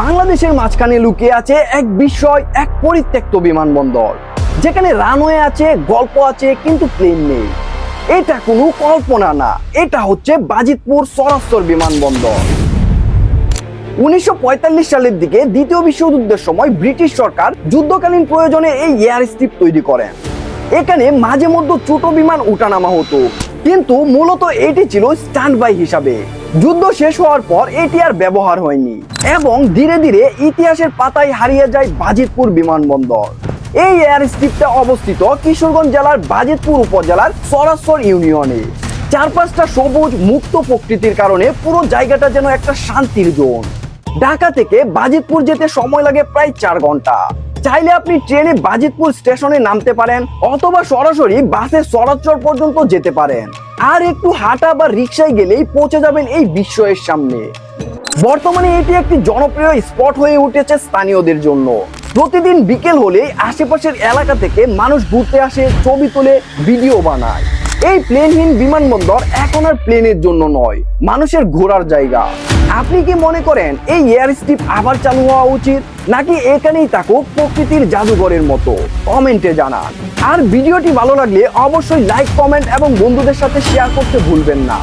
বাংলাদেশের মাঝখানে লুকিয়ে আছে এক বিস্ময়, এক পরিত্যক্ত বিমানবন্দর। যেখানে রানওয়ে আছে, গল্প আছে, কিন্তু প্লেন নেই। এটা কোনো কল্পনা না। এটা হচ্ছে বাজিতপুর সরাস্তর বিমানবন্দর। উনিশশো পঁয়তাল্লিশ সালের দিকে দ্বিতীয় বিশ্বযুদ্ধের সময় ব্রিটিশ সরকার যুদ্ধকালীন প্রয়োজনে এই এয়ার স্ট্রিপ তৈরি করেন। এখানে মাঝে মধ্যে ছোট বিমান উঠানামা হতো। কিন্তু মূলত এটি ছিল স্ট্যান্ড বাই হিসাবে। যুদ্ধ শেষ হওয়ার পর এটি আর ব্যবহার হয়নি এবং ধীরে ধীরে ইতিহাসের পাতায় হারিয়ে যায় বাজিতপুর বিমানবন্দর। এই এয়ার স্ট্রিপটা অবস্থিত কিশোরগঞ্জ জেলার বাজিতপুর উপজেলার সরাসর ইউনিয়নে। চারপাশটা সবুজ, মুক্ত প্রকৃতির কারণে পুরো জায়গাটা যেন একটা শান্তির জোন। ঢাকা থেকে বাজিতপুর যেতে সময় লাগে প্রায় চার ঘণ্টা। চাইলে আপনি ট্রেনে বাজিতপুর স্টেশনে নামতে পারেন, অথবা সরাসরি বাসে সরাচর পর্যন্ত যেতে পারেন। আর একটু হাঁটা বা রিক্সায় গেলেই পৌঁছে যাবেন এই বিস্ময়ের সামনে। বর্তমানে এটি একটি জনপ্রিয় স্পট হয়ে উঠেছে স্থানীয়দের জন্য। প্রতিদিন বিকেল হলে আশেপাশের এলাকা থেকে মানুষ ঘুরতে আসে, ছবি তুলে, ভিডিও বানায়। এই প্লেনহীন বিমানবন্দর এখন আর প্লেনের জন্য নয়, মানুষের ঘোরার জায়গা। আপনি কি মনে করেন এই এয়ার স্ট্রিপ আবার চালু হওয়া উচিত, নাকি এখানেই থাকুক প্রকৃতির জাদুঘরের মতো? কমেন্টে জানান। আর ভিডিওটি ভালো লাগলে অবশ্যই লাইক, কমেন্ট এবং বন্ধুদের সাথে শেয়ার করতে ভুলবেন না।